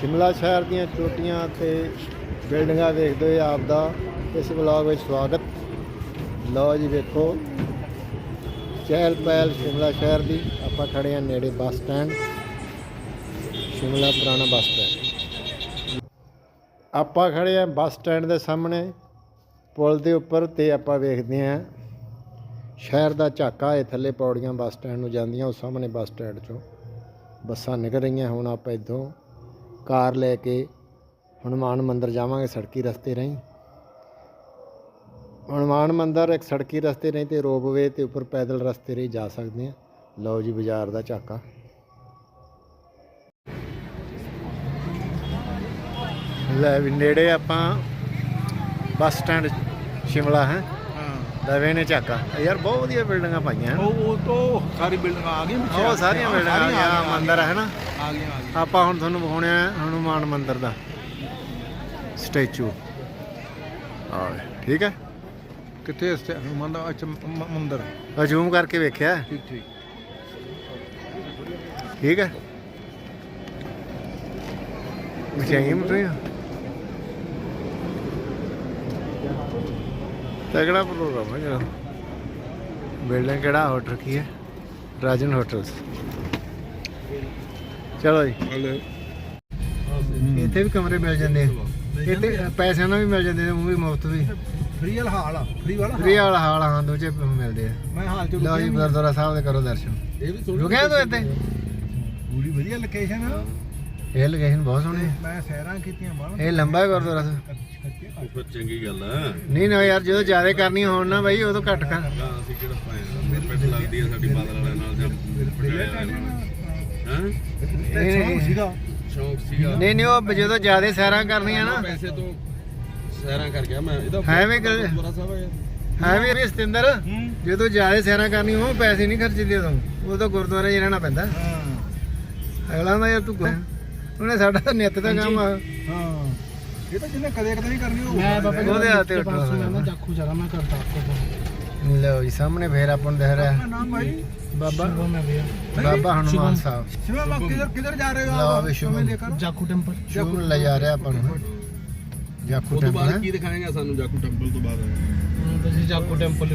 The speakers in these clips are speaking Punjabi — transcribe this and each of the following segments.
ਸ਼ਿਮਲਾ ਸ਼ਹਿਰ ਦੀਆਂ ਚੋਟੀਆਂ ਤੇ ਬਿਲਡਿੰਗਾਂ ਵੇਖਦੇ ਹੋਏ ਆਪ ਦਾ ਇਸ ਵਲੌਗ ਵਿੱਚ ਸਵਾਗਤ। ਲਓ ਜੀ ਵੇਖੋ, ਚਹਿਲ ਪਹਿਲ ਸ਼ਿਮਲਾ ਸ਼ਹਿਰ ਦੀ। ਆਪਾਂ ਖੜੇ ਹਾਂ ਨੇੜੇ ਬੱਸ ਸਟੈਂਡ, ਸ਼ਿਮਲਾ ਪੁਰਾਣਾ ਬੱਸ ਸਟੈਂਡ। ਆਪਾਂ ਖੜੇ ਹਾਂ ਬੱਸ ਸਟੈਂਡ ਦੇ ਸਾਹਮਣੇ, ਪੁਲ ਦੇ ਉੱਪਰ ਤੇ ਆਪਾਂ ਵੇਖਦੇ ਹਾਂ ਸ਼ਹਿਰ ਦਾ ਝਾਕਾ, ਇਹ ਥੱਲੇ ਪੌੜੀਆਂ ਬੱਸ ਸਟੈਂਡ ਨੂੰ ਜਾਂਦੀਆਂ, ਉਹ ਸਾਹਮਣੇ ਬੱਸ ਸਟੈਂਡ ਚੋਂ ਬੱਸਾਂ ਨਿਕਲ ਰਹੀਆਂ ਹੁਣ ਆਪਾਂ ਇੱਥੋਂ। ਕਾਰ ਲੈ ਕੇ ਹਨੂਮਾਨ ਮੰਦਿਰ ਜਾਵਾਂਗੇ, ਸੜਕੀ ਰਸਤੇ ਰਾਹੀਂ। ਹਨੂਮਾਨ ਮੰਦਿਰ ਇੱਕ ਸੜਕੀ ਰਸਤੇ ਰਾਹੀਂ ਤੇ ਰੋਪਵੇ ਤੇ ਉੱਪਰ ਪੈਦਲ ਰਸਤੇ ਰਾਹੀਂ ਜਾ ਸਕਦੇ ਆ ਲਓ ਜੀ, ਬਾਜ਼ਾਰ ਦਾ ਝਾਕਾ। ਲੈ ਵੀ ਨੇੜੇ ਆਪਾਂ ਬੱਸ ਸਟੈਂਡ ਸ਼ਿਮਲਾ ਹੈ। ਦਵੇ ਨੇ ਝਾਕਾ। ਯਾਰ ਬਹੁਤ ਵਧੀਆ ਬਿਲਡਿੰਗਾਂ ਪਾਈਆਂ। ਹਨ ਉਹ ਉਹ ਤੋਂ ਸਾਰੀ ਬਿਲਡਿੰਗ ਆ ਗਈ ਉਹ ਸਾਰੀਆਂ ਬਿਲਡਿੰਗਾਂ ਆ ਗਈਆਂ। ਮੰਦਿਰ ਹੈ ਨਾ? ਆ ਗਈਆਂ ਆ ਗਈਆਂ। ਆਪਾਂ ਹੁਣ ਤੁਹਾਨੂੰ ਵਿਖਾਉਣੇ ਆ ਹਨੂਮਾਨ ਮੰਦਿਰ ਦਾ। ਸਟੈਚੂ। ਆ ਠੀਕ ਹੈ? ਕਿੱਥੇ ਸਟੇ ਹਨੂਮਾਨ ਦਾ? ਅੱਛਾ ਮੰਦਿਰ। ਆ ਜ਼ੂਮ ਕਰਕੇ ਵੇਖਿਆ। ਠੀਕ ਠੀਕ। ਠੀਕ ਹੈ? ਮਚਾਈ ਮਟਰੀਆਂ ਤਗੜਾ ਪ੍ਰੋਗਰਾਮ ਹੈ ਜਿਹੜਾ? ਬਿਲਡਿੰਗ ਕਿਹੜਾ ਹੋਟਲ ਕੀ ਹੈ? ਰਾਜਨ ਹੋਟਲਸ ਚਲੋ ਜੀ। ਇੱਥੇ ਵੀ ਕਮਰੇ ਮਿਲ ਜਾਂਦੇ ਆ। ਇੱਥੇ ਪੈਸਿਆਂ ਨਾਲ ਵੀ ਮਿਲ ਜਾਂਦੇ ਨੇ ਉਹ ਵੀ ਮੁਫਤ ਵੀ। ਫ੍ਰੀ ਵਾਲਾ ਹਾਲ ਆ। ਫ੍ਰੀ ਵਾਲਾ ਫ੍ਰੀ ਵਾਲਾ ਹਾਲ ਹਾਂ ਦੋਚੇ ਮਿਲਦੇ ਆ। ਮੈਂ ਹਾਲ ਚ ਲਓ ਜੀ ਗੁਰਦੁਆਰਾ ਸਾਹਿਬ ਦੇ ਕਰੋ ਦਰਸ਼ਨ। ਇਹ ਵੀ ਰੁਕਿਆ ਤੂੰ ਇੱਥੇ? ਪੂਰੀ ਵਧੀਆ ਲੋਕੇਸ਼ਨ ਆ। ਇਹ ਲੋਕੇਸ਼ਨ ਬਹੁਤ ਸੋਹਣੀ ਹੈ ਮੈਂ ਸੈਰਾਂ ਕੀਤੀਆਂ ਬਾਹਰ। ਇਹ ਲੰਬਾ ਗੁਰਦੁਆਰਾ ਸਾਹਿਬ। ਉੱਪਰ ਚੰਗੀ ਗੱਲ ਆ। ਨਹੀਂ ਨਾ ਯਾਰ ਜਦੋਂ ਜ਼ਿਆਦਾ ਕਰਨੀ ਹੋਣ ਨਾ ਬਾਈ ਉਦੋਂ ਘੱਟ ਕਰ। ਅਸੀਂ ਕਿਹੜਾ ਪਾਇਆ ਪਿੱਟ ਲੱਗਦੀ ਆ ਸਾਡੀ ਬਾਦਲ ਵਾਲਿਆਂ ਨਾਲ ਜਾਂ ਹਾਂ? ਨਹੀਂ ਸੀਗਾ। ਸ਼ੌਂਕ ਸੀਗਾ। ਨਹੀਂ ਨਹੀਂ ਉਹ ਜਦੋਂ ਜ਼ਿਆਦਾ ਸੈਰਾਂ ਕਰਨੀਆਂ ਨਾ। ਪੈਸੇ ਤੋਂ ਸੈਰਾਂ ਕਰ ਗਿਆ ਮੈਂ। ਇਹਦਾ ਹੈ ਵੀ ਗੱਲ- ਗੁਰਦੁਆਰਾ ਸਾਹਿਬ ਹੈ ਹੈ ਵੀ ਰਿਸ਼ਤਿੰਦਰ ਜਦੋਂ ਜ਼ਿਆਦਾ ਸੈਰਾਂ ਕਰਨੀ ਹੋਣ ਪੈਸੇ ਨਹੀਂ ਖਰਚਦੇ ਉਦੋਂ। ਉਦੋਂ ਗੁਰਦੁਆਰੇ 'ਚ ਰਹਿਣਾ ਪੈਂਦਾ। ਹਾਂ। ਅਗਲਾ ਦਾ ਯਾਰ ਤੂੰ ਕੋਈ ਉਹਨੇ ਸਾਡਾ ਤਾਂ ਨਿੱਤ ਦਾ ਕੰਮ ਆ। ਹਾਂ। ਬਾਬਾ ਜੀ ਲਓ ਜੀ ਸਾਹਮਣੇ ਫੇਰ ਆਪਾਂ ਨੂੰ ਰਿਹਾ। ਬਾਬਾ ਹਨੂਮਾਨ ਸਾਹਿਬ। ਸ਼ਿਵਾ ਬਾਬਾ ਕਿਧਰ ਕਿਧਰ ਜਾ ਰਹੇ ਹੋ? ਆਪ ਸ਼ਿਵਮ। ਜਾਖੂ ਟੈਂਪਲ ਸ਼ਿਵਮ ਲੈ ਜਾ ਰਿਹਾ ਆਪਾਂ ਨੂੰ। ਜਾਖੂ ਟੈਂਪਲ ਤੋਂ ਬਾਅਦ ਕੀ ਦਿਖਾਏਗਾ ਤੁਸੀਂ ਜਾਖੂ ਟੈਂਪਲ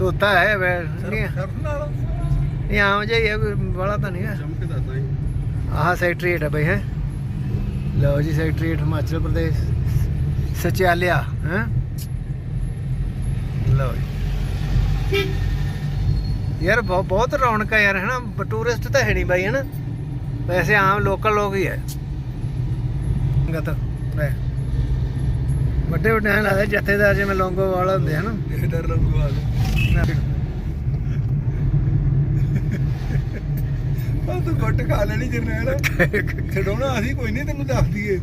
ਤੋਤਾ ਹੈ ਵੈਰ ਨਹੀਂ। ਸਰਫ ਨਾਲ? ਬੜਾ ਤਾਂ ਨਹੀਂ ਹੈ। ਆਹ ਸੈਕਟਰੀਏਟ ਹੈ ਬਈ ਹੈ। ਲਓ ਜੀ ਸੈਕਟਰੀਏਟ ਹਿਮਾਚਲ ਪ੍ਰਦੇਸ਼ ਸਚਿਆਲਿਆ ਹੈ। ਲਓ ਜੀ। ਯਾਰ ਬਹੁਤ ਰੌਣਕ ਹੈ ਯਾਰ ਹੈ ਨਾ ਟੂਰਿਸਟ ਤਾਂ ਹੈ ਨਹੀਂ ਬਾਈ ਹੈ ਨਾ ਵੈਸੇ ਆਮ ਲੋਕਲ ਲੋਕ ਹੀ ਹੈ। ਸੰਗਤ ਹੈ ਵੱਡੇ ਵੱਡੇ ਲੱਗਦਾ ਜਥੇਦਾਰ ਜਿਵੇਂ ਲੋਂਗੋਵਾਲ ਹੁੰਦੇ ਹਨ? ਜਥੇਦਾਰ ਲੋਂਗੋਵਾਲ ਉਹ ਤੂੰ ਗੁੱਟ ਖਾ ਲੈਣੀ ਜਰਨੈਲ ਛਡਾਉਣਾ ਅਸੀਂ ਕੋਈ ਨਹੀਂ ਤੈਨੂੰ ਦੱਸ ਦਈਏ।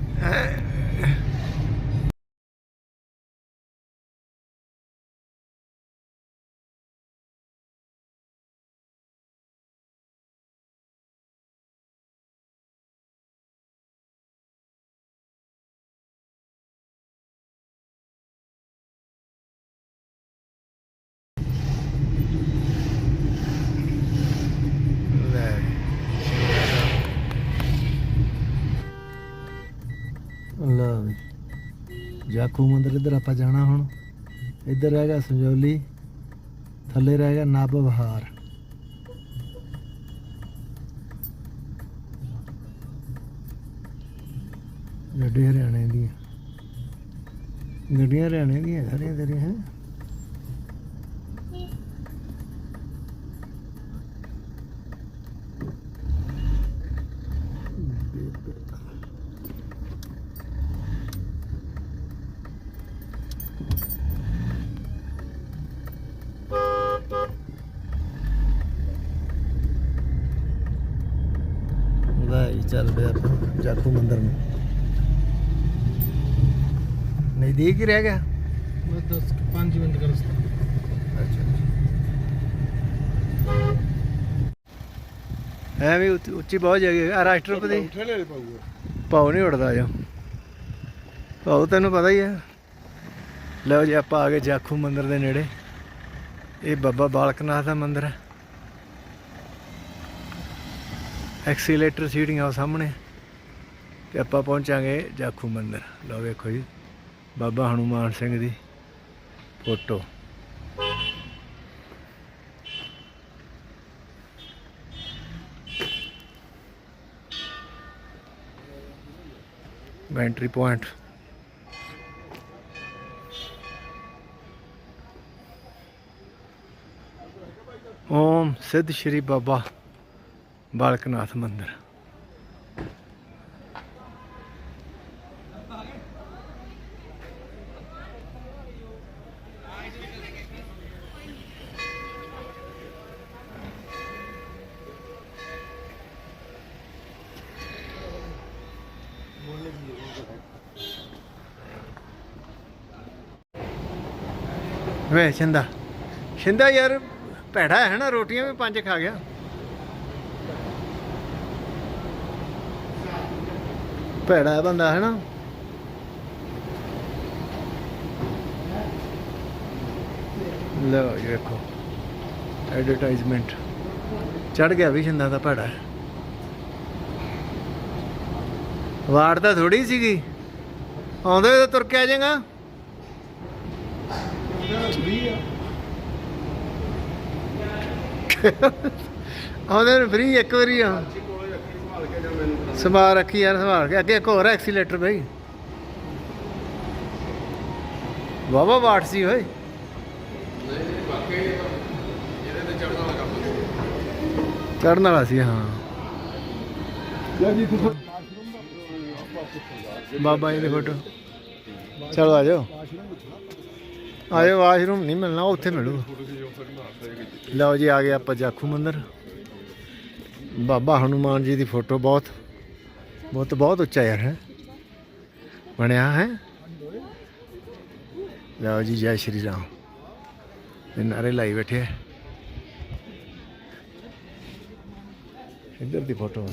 ਲਓ ਜਾਖੂ ਮੰਦਰ ਇੱਧਰ ਆਪਾਂ ਜਾਣਾ ਹੁਣ। ਇੱਧਰ ਹੈਗਾ ਸੰਜੋਲੀ। ਥੱਲੇ ਰਹੇਗਾ ਨੱਬ ਬਹਾਰ ਗੱਡੀ ਹਰਿਆਣੇ ਦੀ ਗੱਡੀਆਂ ਹਰਿਆਣੇ ਦੀਆਂ ਸਾਰੀਆਂ ਤੇਰੀਆਂ, ਹੈ? ਚੱਲ ਪਿਆ ਆਪਾਂ ਜਾਤੂ ਮੰਦਰ ਨੂੰ। ਨਜ਼ਦੀਕ ਹੀ ਰਹਿ ਗਿਆ? ਬਸ 10 5 ਮਿੰਟ ਦਾ ਰਸਤਾ ਅੱਛਾ ਐ ਵੀ ਉੱਚੀ ਬਹੁਤ ਜਗ੍ਹਾ ਆ ਰਾਸ਼ਟਰਪਤੀ ਪਾਉ ਨਹੀਂ ਉੜਦਾ ਜੋ। ਪਾਉ ਤੈਨੂੰ ਪਤਾ ਹੀ ਆ ਲਓ ਜੀ ਆਪਾਂ ਆ ਗਏ ਜਾਖੂ ਮੰਦਿਰ ਦੇ ਨੇੜੇ। ਇਹ ਬਾਬਾ ਬਾਲਕਨਾਥ ਦਾ ਮੰਦਿਰ ਹੈ। ਐਕਸੀਲੇਟਰ ਸੀਟਿੰਗ ਆ ਸਾਹਮਣੇ ਤੇ ਆਪਾਂ ਪਹੁੰਚਾਂਗੇ ਜਾਖੂ ਮੰਦਿਰ। ਲਓ ਵੇਖੋ ਜੀ, ਬਾਬਾ ਹਨੂਮਾਨ ਸਿੰਘ ਦੀ photo. Entry point Om Siddh Shri Baba Balaknath ਮੰਦਿਰ। ਵੇ ਛਿੰਦਾ ਸ਼ਿੰਦਾ ਯਾਰ ਭੈੜਾ ਹੈ ਨਾ ਰੋਟੀਆਂ ਵੀ ਪੰਜ ਖਾ ਗਿਆ। ਭੈੜਾ ਹੈ ਬੰਦਾ ਹੈ ਨਾ ਲਓ ਜੀ, ਵੇਖੋ। ਐਡਵਰਟਾਈਜ਼ਮੈਂਟ ਚੜ ਗਿਆ ਵੀ ਸ਼ਿੰਦਾ ਦਾ ਭੈੜਾ ਹੈ। ਵਾਰ ਤਾਂ ਥੋੜੀ ਸੀਗੀ। ਆਉਂਦੇ ਹੋਏ ਤਾਂ ਤੁਰ ਕੇ ਆ ਜਾਏਗਾ। ਆਉਂਦੇ ਨੇ ਫ੍ਰੀ ਇੱਕ ਵਾਰੀ ਆ। ਸੰਭਾਲ ਰੱਖੀ ਯਾਰ ਸੰਭਾਲ ਕੇ ਅੱਗੇ ਇੱਕ ਹੋਰ ਐਕਸੀਲੇਟਰ ਬਈ। ਵਾਵਾ ਵਾਟ ਸੀ ਓਏ। ਚੜਨ ਵਾਲਾ ਸੀ ਹਾਂ। ਬਾਬਾ ਜੀ ਦੇ ਫੋਟੋ। ਚਲੋ ਆ ਜਾਓ। ਆਇਓ ਵਾਸ਼ਰੂਮ ਨਹੀਂ ਮਿਲਣਾ ਉੱਥੇ ਮਿਲੂ। ਲਓ ਜੀ ਆ ਗਏ ਆਪਾਂ ਜਾਖੂ ਮੰਦਿਰ। ਬਾਬਾ ਹਨੂਮਾਨ ਜੀ ਦੀ ਫੋਟੋ ਬਹੁਤ। ਬਹੁਤ ਬਹੁਤ ਉੱਚਾ ਯਾਰ, ਹੈ? ਬਣਿਆ, ਹੈ? ਲਓ ਜੀ, ਜੈ ਸ਼੍ਰੀ ਰਾਮ। ਇਹ ਨਾਰੇ ਲਾਈ ਬੈਠੇ ਹੈ ਇੱਧਰ ਦੀ ਫੋਟੋ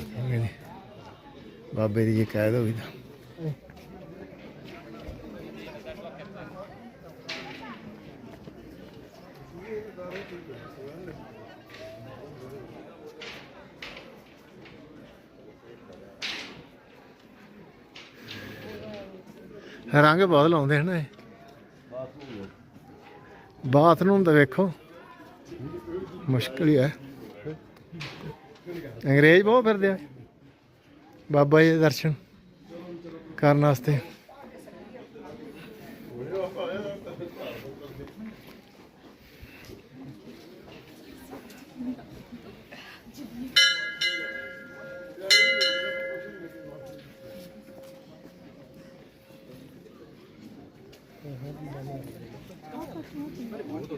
ਬਾਬੇ ਦੀ ਜੇ ਕੈਦ ਹੋ ਗਈ ਤਾਂ। ਰੰਗ ਬਹੁਤ ਲਾਉਂਦੇ ਹਨ ਇਹ। ਬਾਥਰੂਮ ਤਾਂ ਵੇਖੋ, ਮੁਸ਼ਕਲ ਹੀ ਹੈ। ਅੰਗਰੇਜ਼ ਬਹੁਤ ਫਿਰਦੇ ਆ। ਬਾਬਾ ਜੀ ਦੇ ਦਰਸ਼ਨ ਕਰਨ ਵਾਸਤੇ।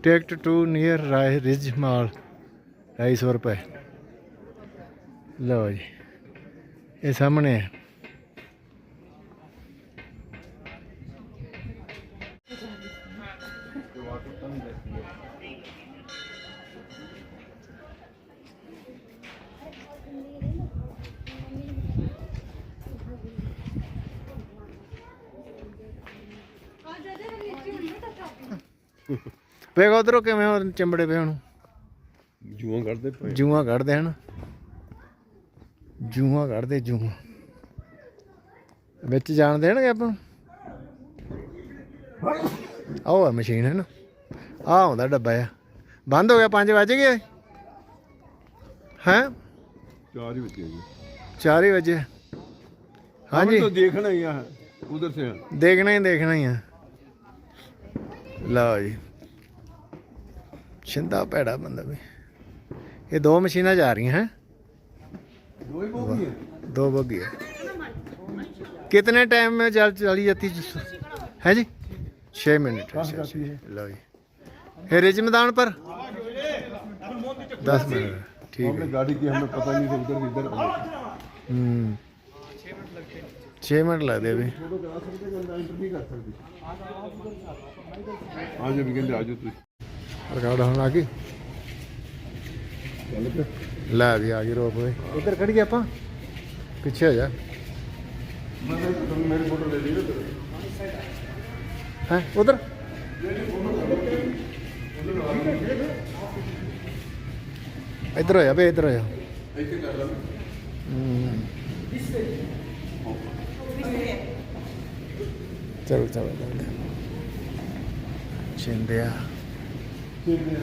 ਹੂੰ ਟਿਕਟ ਟੂ ਨੀਅਰ ਰਾਏ ਰਿਜ ਮਾਲ 250 ਰੁਪਏ ਲਓ ਜੀ ਇਹ ਸਾਹਮਣੇ ਹੈ ਵੇਖ ਉਧਰੋਂ ਕਿਵੇਂ ਹੋ ਚਿੰਬੜੇ ਪਏ ਹੁਣ ਜੂਆਂ ਕੱਢਦੇ ਪਏ ਜੂਆਂ ਕੱਢਦੇ ਹਨ? ਜੂਆਂ ਕੱਢਦੇ ਜੂਆਂ। ਵਿੱਚ ਜਾਣ ਦੇਣਗੇ ਆਪਾਂ ਆਹ ਆ ਮਸ਼ੀਨ ਹੈ ਨਾ ਆ ਆਉਂਦਾ ਡੱਬਾ ਆ ਬੰਦ ਹੋ ਗਿਆ 5 ਵਜ ਗਏ। ਹੈ? 4 ਵਜੇ 4 ਵਜੇ। ਹਾਂਜੀ। ਤਾਂ ਦੇਖਣਾ ਹੀ ਆ ਉਧਰ ਸੇ ਦੇਖਣਾ ਹੀ ਦੇਖਣਾ ਹੀ ਆ। ਲਓ ਜੀ। ਛਿੰਦਾ ਭੈੜਾ ਬੰਦਾ ਵੀ ਇਹ ਦੋ ਮਸ਼ੀਨਾਂ ਜਾ ਰਹੀਆਂ ਹੈ दो ही बोगी है दो बग्गी है कितने टाइम में चल चली जाती है जी छः मिनट अच्छा, अच्छा। लो जी फिर रिज मैदान पर दस मिनट ठीक आपने है गाड़ी की हमें पता नहीं था उधर से इधर हम्म छः मिनट लगते अभी फोटो करा सकते हैं एंटर नहीं कर सकते आज अभी कहते आज तू ਰਿਕਾਰਡ ਹੁਣ ਆ ਗਈ ਲੈ ਵੀ ਆ ਗਈ ਰੋਪ ਵੇ ਉਧਰ ਖੜ ਗਿਆ ਆਪਾਂ ਪਿੱਛੇ ਆ ਜਾ ਮੇਰੇ ਫੋਟੋ ਲੈ ਲਈ ਹੈ ਉਧਰ ਇੱਧਰ ਹੋਇਆ ਬੇ ਇੱਧਰ ਹੋਇਆ ਇੱਥੇ ਕਰ ਲਾ ਚਲੋ ਚਲੋ ਚਿੰਦਿਆ ਦੇਖਦੇ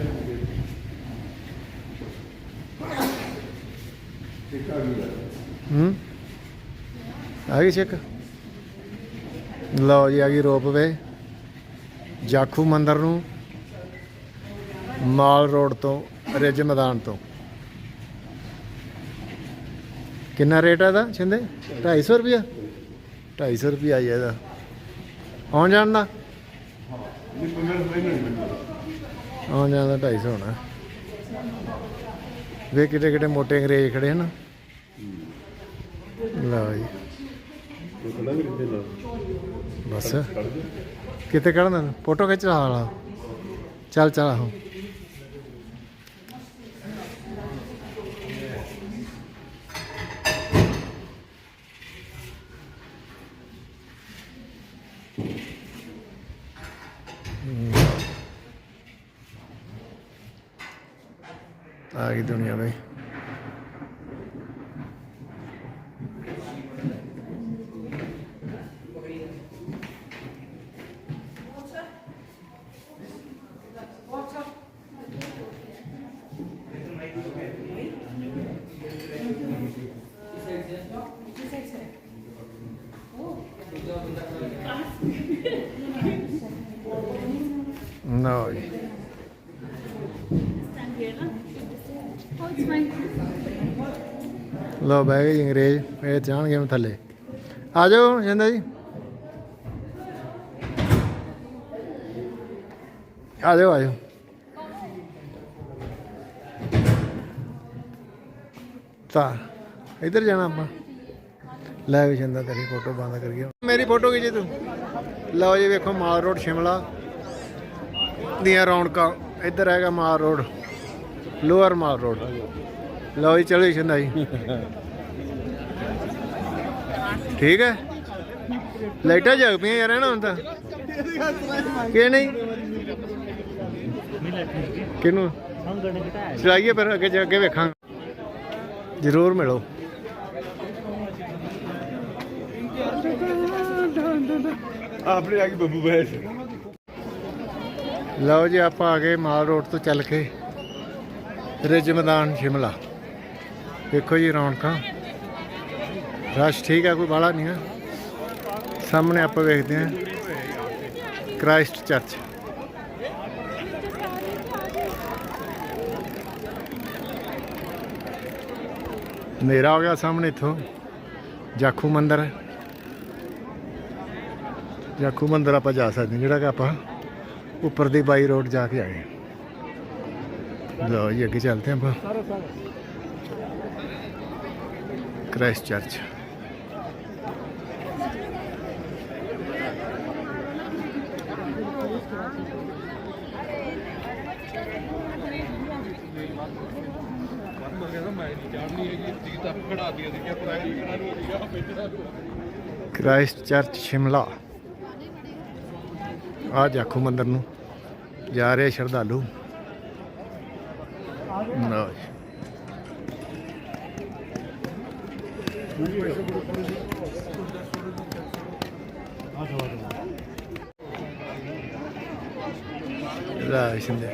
ਆ ਗਈ ਚੈੱਕ ਲਓ ਜੀ, ਆ ਗਈ ਰੋਪਵੇ ਜਾਖੂ ਮੰਦਰ ਨੂੰ ਮਾਲ ਰੋਡ ਤੋਂ, ਰਿਜ ਮੈਦਾਨ ਤੋਂ। ਕਿੰਨਾ ਰੇਟ ਹੈ ਦਾ ਛਿੰਦੇ? 250 ਰੁਪਿਆ 250 ਰੁਪਿਆ ਆਇਆ ਇਹਦਾ। ਆਉਣ ਜਾਣ ਦਾ? ਹਾਂ ਨਹੀਂ ਮੈਨੂੰ ਨਹੀਂ ਆਉਣ ਜਾਣ ਢਾਈ ਸੌ ਹੋਣਾ। ਵੇ ਕਿਤੇ ਕਿਤੇ ਮੋਟੇ ਅੰਗਰੇਜ਼ ਖੜੇ ਹਨ। ਲਓ ਜੀ। ਬਸ। ਕਿਤੇ ਕੱਢਣਾ ਫੋਟੋ ਖਿੱਚ ਹਾਲਾ ਚੱਲ ਚੱਲ ਆਹੋ ਲਓ ਬਹਿ ਗਏ ਜੀ ਅੰਗਰੇਜ਼, ਇਹ ਜਾਣਗੇ ਮੈਂ ਥੱਲੇ। ਆ ਜਾਓ ਜਿੰਦਾ ਜੀ। ਆ ਜਾਓ ਆ ਜਾਓ। ਤਾਂ ਇੱਧਰ ਜਾਣਾ ਆਪਾਂ। ਲੈ ਵੀ ਜਿੰਦਾ ਤੇਰੀ ਫੋਟੋ ਬੰਦ ਕਰੀਏ। ਮੇਰੀ ਫੋਟੋ ਖਿੱਚੀ ਤੂੰ। ਲਓ ਜੀ ਵੇਖੋ ਮਾਲ ਰੋਡ ਸ਼ਿਮਲਾ ਦੀਆਂ ਰੌਣਕਾਂ। ਇੱਧਰ ਹੈਗਾ Mall Road, Lower Mall Road. ਲਓ ਜੀ ਚਲੋ ਜੀ ਸ਼ੰਦਾਈ। ਠੀਕ ਹੈ? ਲਾਈਟਾਂ ਜਗ ਪਈਆਂ ਯਾਰ ਇਹਨਾਂ ਹੁਣ ਕਿ ਨਹੀਂ? ਕਿਨੂੰ ਚਲਾਈਏ ਪਰ ਅੱਗੇ ਜਾ ਕੇ ਵੇਖਾਂ ਜ਼ਰੂਰ ਮਿਲੋ। ਆਪਣੇ ਆ ਗਈ ਬੱਬੂ ਬੈਸ ਲਓ ਜੀ ਆਪਾਂ ਆ ਗਏ ਮਾਲ ਰੋਡ ਤੋਂ ਚੱਲ ਕੇ ਰਿਜ ਮੈਦਾਨ ਸ਼ਿਮਲਾ। ਦੇਖੋ ਜੀ ਰੌਣਕਾਂ। ਰਸ਼ ਠੀਕ ਹੈ ਕੋਈ ਬਾਲਾ ਨਹੀਂ ਆ। ਸਾਹਮਣੇ ਆਪਾਂ ਵੇਖਦੇ ਹਾਂ। Christ Church. ਹਨੇਰਾ ਹੋ ਗਿਆ ਸਾਹਮਣੇ ਇੱਥੋਂ। ਜਾਖੂ ਮੰਦਿਰ। ਹੈ ਜਾਖੂ ਮੰਦਿਰ ਆਪਾਂ ਜਾ ਸਕਦੇ ਜਿਹੜਾ ਕਿ ਆਪਾਂ ਉੱਪਰ ਦੀ ਬਾਈ ਰੋਡ ਜਾ ਕੇ ਆਏ ਲਓ ਜੀ, ਅੱਗੇ ਚੱਲਦੇ ਹਾਂ ਆਪਾਂ। Christ Church Christ Church Shimla ਆ ਜਾਖੂ ਮੰਦਰ ਨੂੰ। ਜਾ ਰਹੇ ਸ਼ਰਧਾਲੂ। ਲਓ ਜੀ ਲੈ ਸਿੰਦੇ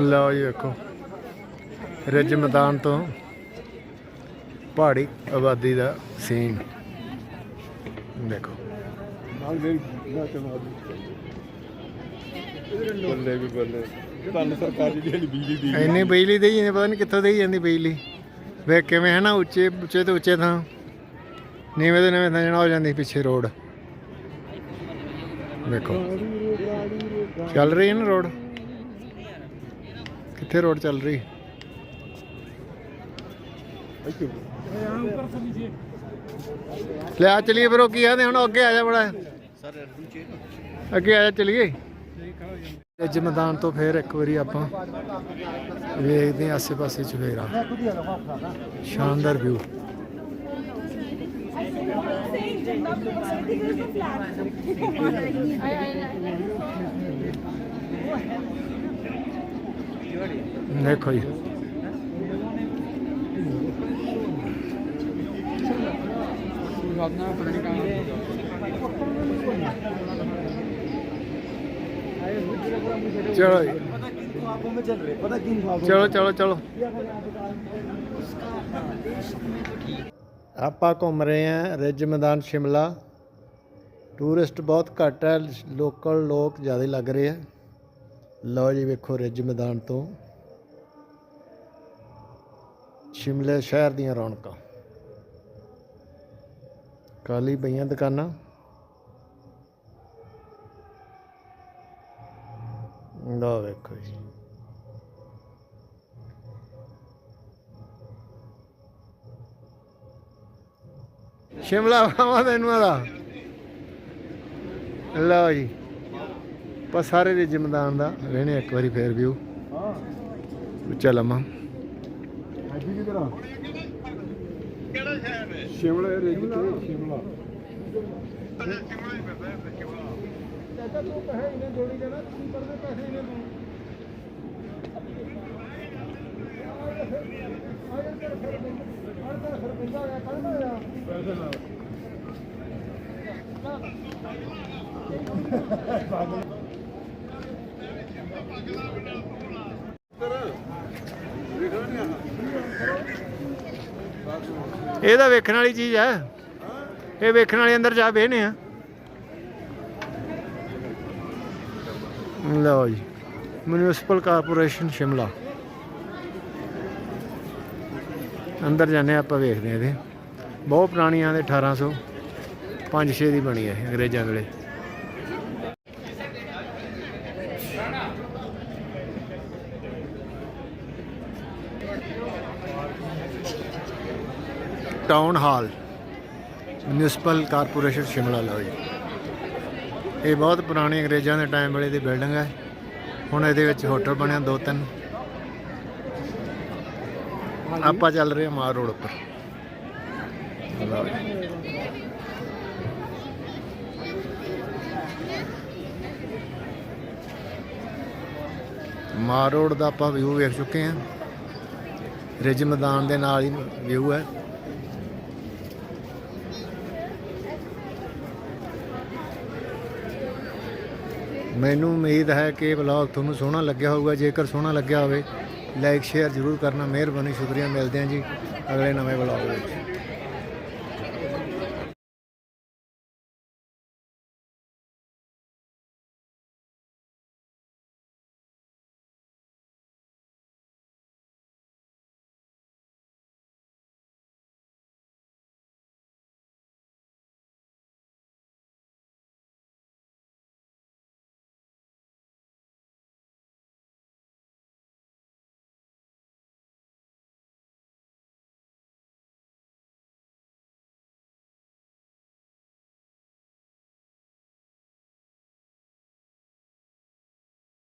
ਲਓ ਜੀ ਵੇਖੋ ਰਿਜ ਮੈਦਾਨ ਤੋਂ ਪਹਾੜੀ ਆਬਾਦੀ ਦਾ ਸੀਨ ਦੇਖੋ ਨਾਲ ਮੇਰੀ ਨਾ ਚਲੋ ਬੱਲੇ ਵੀ ਬੱਲੇ ਤੁਹਾਨੂੰ ਸਰਕਾਰ ਦੀ ਜਿਹੜੀ ਬਿਜਲੀ ਦੀ ਇੰਨੀ ਬਿਜਲੀ ਦੇਈ ਜਾਂਦੀ ਪਤਾ ਨਹੀਂ ਕਿੱਥੋਂ ਦੇਈ ਜਾਂਦੀ ਬਿਜਲੀ। ਵੇਖ ਕਿਵੇਂ ਹੈ ਨਾ ਉੱਚੇ ਉੱਚੇ ਤੋਂ ਉੱਚੇ ਥਾਂ। ਨੀਵੇਂ ਤੋਂ ਨੀਵੇਂ ਥਾਂ ਜਣਾ ਹੋ ਜਾਂਦੀ ਪਿੱਛੇ ਰੋਡ। ਵੇਖੋ। ਚੱਲ ਰਹੀ ਹੈ ਨਾ ਰੋਡ? ਕਿੱਥੇ ਰੋਡ ਚੱਲ ਰਹੀ? ਲੈ ਆ ਚਲੀਏ ਫਿਰ ਉਹ ਕੀ ਆਦੇ ਹੁਣ ਅੱਗੇ ਆ ਜਾ ਬੜਾ। ਅੱਗੇ ਆ ਜਾ ਚਲੀਏ ਅੱਜ ਮੈਦਾਨ ਤੋਂ ਫੇਰ ਇੱਕ ਵਾਰੀ ਆਪਾਂ ਵੇਖਦੇ ਹਾਂ ਆਸੇ ਪਾਸੇ ਚਵੇਰਾ ਸ਼ਾਨਦਾਰ ਵਿਊ ਦੇਖੋ ਜੀ। ਚਲੋ ਜੀ ਚਲੋ ਚਲੋ ਚਲੋ ਆਪਾਂ ਘੁੰਮ ਰਹੇ ਹਾਂ ਰਿਜ ਮੈਦਾਨ ਸ਼ਿਮਲਾ। ਟੂਰਿਸਟ ਬਹੁਤ ਘੱਟ ਹੈ ਲੋਕਲ ਲੋਕ ਜ਼ਿਆਦਾ ਲੱਗ ਰਹੇ ਆ। ਲਓ ਜੀ ਵੇਖੋ ਰਿਜ ਮੈਦਾਨ ਤੋਂ। ਸ਼ਿਮਲੇ ਸ਼ਹਿਰ ਦੀਆਂ ਰੌਣਕਾਂ। ਕਾਲੀ ਪਈਆਂ ਦੁਕਾਨਾਂ। ਲਓ ਵੇਖੋ ਜੀ। ਸ਼ਿਮਲਾ ਵਾਵਾ ਤੈਨੂੰ ਆਦਾ ਲਓ ਜੀ। ਪਰ ਸਾਰੇ ਦੇ ਜ਼ਿਮਦਾਨ ਦਾ ਵੇਣੇ ਇੱਕ ਵਾਰੀ ਫੇਰ ਵਿਊ ਉੱਚਾ ਲੰਮਾ। ਅੱਜ ਕੀ ਕਰਾਂ ਕਿਹੜਾ ਸ਼ਹਿਰ ਹੈ? ਸ਼ਿਮਲਾ ਰਿਜ ਤੇ ਸ਼ਿਮਲਾ। ਚਾਚਾ, ਤੂੰ ਪੈਸੇ ਇਹਨੇ ਜੋੜੀ ਦੇਣਾ, ਤੂੰ ਕਰਦੇ ਪੈਸੇ ਇਹਨੇ ਤੂੰ ਇਹ ਤਾਂ ਵੇਖਣ ਵਾਲੀ ਚੀਜ਼ ਹੈ। ਇਹ ਵੇਖਣ ਵਾਲੇ ਅੰਦਰ ਜਾ ਬਹਿਨੇ ਆ। ਲਓ ਜੀ ਮਿਊਨਿਸਪਲ ਕਾਰਪੋਰੇਸ਼ਨ ਸ਼ਿਮਲਾ। ਅੰਦਰ ਜਾਂਦੇ ਹਾਂ, ਆਪਾਂ ਵੇਖਦੇ ਹਾਂ ਇਹਦੇ। ਬਹੁਤ ਪੁਰਾਣੀਆਂ ਦੇ 1800 5 6 ਦੀ ਬਣੀ ਹੈ ਅੰਗਰੇਜ਼ਾਂ ਵੇਲੇ। Town Hall Municipal Corporation Shimla, ਲਓ ਜੀ। ਇਹ ਬਹੁਤ ਪੁਰਾਣੀ ਅੰਗਰੇਜ਼ਾਂ ਦੇ ਟਾਈਮ ਵੇਲੇ ਦੀ ਬਿਲਡਿੰਗ ਹੈ। ਹੁਣ ਇਹਦੇ ਵਿੱਚ ਹੋਟਲ ਬਣਿਆ ਦੋ ਤਿੰਨ। ਆਪਾਂ ਚੱਲ ਰਹੇ ਹਾਂ ਮਾਰ ਰੋਡ ਉੱਪਰ। ਮਾਰ ਰੋਡ ਦਾ ਆਪਾਂ ਵਿਊ ਵੇਖ ਚੁੱਕੇ ਹਾਂ। ਰਿਜ ਮੈਦਾਨ ਦੇ ਨਾਲ ਹੀ ਵਿਊ ਹੈ। ਮੈਨੂੰ ਉਮੀਦ ਹੈ ਕਿ ਇਹ ਵਲੌਗ ਤੁਹਾਨੂੰ ਸੋਹਣਾ ਲੱਗਿਆ ਹੋਊਗਾ। ਜੇਕਰ ਸੋਹਣਾ ਲੱਗਿਆ ਹੋਵੇ ਲਾਈਕ ਸ਼ੇਅਰ ਜ਼ਰੂਰ ਕਰਨਾ। ਮਿਹਰਬਾਨੀ, ਸ਼ੁਕਰੀਆ। ਮਿਲਦੇ ਹਾਂ ਜੀ ਅਗਲੇ ਨਵੇਂ ਵਲੌਗ ਵਿੱਚ।